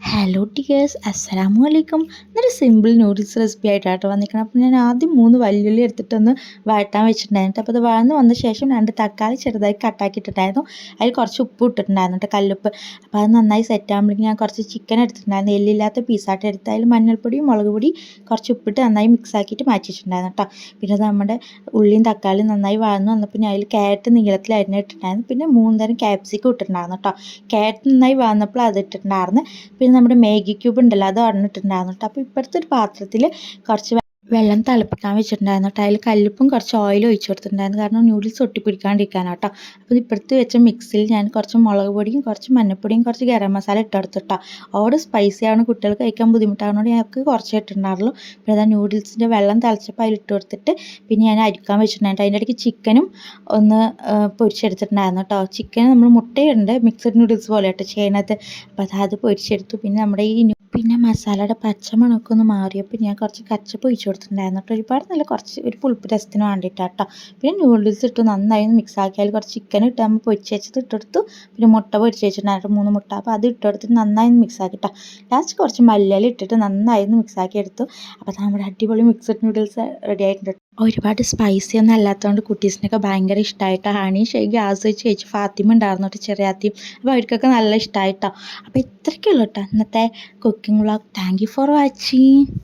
Hello tears അസ്സലാമു അലൈക്കും എന്നൊരു സിമ്പിൾ നൂഡിൽസ് റെസിപ്പി ആയിട്ടാണ് വന്നിരിക്കണം അപ്പോൾ ഞാൻ ആദ്യം മൂന്ന് വല്ലുള്ളി എടുത്തിട്ടൊന്ന് വഴട്ടാൻ വെച്ചിട്ടുണ്ടായിരുന്നു. അപ്പോൾ അത് വഴന്ന് വന്ന ശേഷം രണ്ട് തക്കാളി ചെറുതായി കട്ടാക്കിയിട്ടുണ്ടായിരുന്നു അതിൽ കുറച്ച് ഉപ്പ് ഇട്ടിട്ടുണ്ടായിരുന്നു കേട്ടോ കല്ലുപ്പ്. അപ്പോൾ അത് നന്നായി സെറ്റ് ആകുമ്പോഴേക്കും ഞാൻ കുറച്ച് ചിക്കൻ എടുത്തിട്ടുണ്ടായിരുന്നു. എല്ലില്ലാത്ത പീസായിട്ട് എടുത്ത് മഞ്ഞൾപ്പൊടി മുളക് പൊടി കുറച്ച് ഉപ്പിട്ട് നന്നായി മിക്സ് ആക്കിയിട്ട് മാറ്റി വെച്ചിട്ടുണ്ടായിരുന്നു കേട്ടോ പിന്നെ നമ്മുടെ ഉള്ളിയും തക്കാളിയും നന്നായി വഴന്ന് വന്നപ്പോൾ ഞാൻ അതിൽ ക്യാരറ്റ് നീളത്തിൽ അരിഞ്ഞിട്ടുണ്ടായിരുന്നു പിന്നെ മൂന്ന് തരം ക്യാപ്സിക്കം ഇട്ടിട്ടുണ്ടായിരുന്നു കേട്ടോ ക്യാരറ്റ് നന്നായി വന്നപ്പോൾ അത് ഇട്ടിട്ടുണ്ടായിരുന്നു. പിന്നെ നമ്മുടെ മാഗി ക്യൂബ് ഉണ്ടല്ലോ അത് ഒരെണ്ണിട്ടുണ്ടായിരുന്നു കേട്ടോ. അപ്പോൾ ഇപ്പോഴത്തെ ഒരു പാത്രത്തിൽ കുറച്ച് വെള്ളം തിളപ്പിക്കാൻ വെച്ചിട്ടുണ്ടായിരുന്നു. കേട്ടോ അതിൽ കല്ലുപ്പും കുറച്ച് ഓയിൽ ഒഴിച്ച് കൊടുത്തിട്ടുണ്ടായിരുന്നു. കാരണം നൂഡിൽസ് ഒട്ടിപ്പിടിക്കാണ്ടിരിക്കാനാണ് കേട്ടോ അപ്പോൾ ഇപ്പോഴത്തെ വെച്ച മിക്സിയിൽ ഞാൻ കുറച്ച് മുളക് പൊടിയും കുറച്ച് മഞ്ഞപ്പൊടിയും കുറച്ച് ഗരം മസാല ഇട്ട് കേട്ടോ ഓട് സ്പൈസി ആണ്. കുട്ടികൾക്ക് കഴിക്കാൻ ബുദ്ധിമുട്ടാകുന്നതുകൊണ്ട് ഞങ്ങൾക്ക് കുറച്ച് ഇട്ടിട്ടുണ്ടാവുള്ളൂ. പിന്നെ അതാ നൂഡിൽസിന്റെ വെള്ളം തിളച്ചപ്പോൾ അതിൽ ഇട്ട് കൊടുത്തിട്ട് പിന്നെ ഞാൻ അരിക്കാൻ വെച്ചിട്ടുണ്ടായിരുന്നു അതിന്റെ ഇടയ്ക്ക് ചിക്കനും ഒന്ന് പൊരിച്ചെടുത്തിട്ടുണ്ടായിരുന്നു കേട്ടോ ചിക്കൻ നമ്മൾ മുട്ടയുണ്ട് മിക്സഡ് നൂഡിൽസ് പോലെ കേട്ടോ ചെയ്യുന്നത്. അപ്പോൾ അത് പൊരിച്ചെടുത്തു. പിന്നെ നമ്മുടെ ഈ പിന്നെ മസാലയുടെ പച്ചമുളക് ഒന്ന് മാറിയപ്പോൾ ഞാൻ കുറച്ച് കച്ചപ്പ് ഒഴിച്ചു കൊടുത്തിട്ടുണ്ടായിരുന്നു. കേട്ടോ ഒരുപാട് നല്ല കുറച്ച് ഒരു പുളിപ്പ് രസത്തിന് വേണ്ടിയിട്ടാണ് കേട്ടോ പിന്നെ നൂഡിൽസ് ഇട്ട് നന്നായി മിക്സ് ആക്കിയാൽ കുറച്ച് ചിക്കൻ ഇട്ട് നമ്മൾ പൊരിച്ച് വെച്ചത് ഇട്ടെടുത്തു പിന്നെ മുട്ട പൊരിച്ച് വെച്ചിട്ടുണ്ടായിരുന്നു മൂന്ന് മുട്ട. അപ്പോൾ അത് ഇട്ടെടുത്തിട്ട് നന്നായി മിക്സ് ആക്കി കേട്ടോ ലാസ്റ്റ് കുറച്ച് മല്ലിയില ഇട്ടിട്ട് നന്നായി മിക്സ് ആക്കി എടുത്തു. അപ്പോൾ നമ്മുടെ അടിപൊളി മിക്സഡ് നൂഡിൽസ് റെഡി ആയിട്ടുണ്ട് ഒരുപാട് സ്പൈസി ഒന്നും അല്ലാത്തതുകൊണ്ട് കുട്ടീസിനൊക്കെ ഭയങ്കര ഇഷ്ടമായിട്ടോ ഹണി ഷെയ്ക്ക് ആസ്വദിച്ച് കഴിച്ച് ഫാത്തിമ ഉണ്ടായിരുന്നു കേട്ടോ ചെറിയാത്തിയും അപ്പോൾ അവർക്കൊക്കെ നല്ല ഇഷ്ടമായിട്ടോ അപ്പോൾ ഇത്രയ്ക്കുള്ളൂ കേട്ടോ ഇന്നത്തെ cooking vlog thank you for watching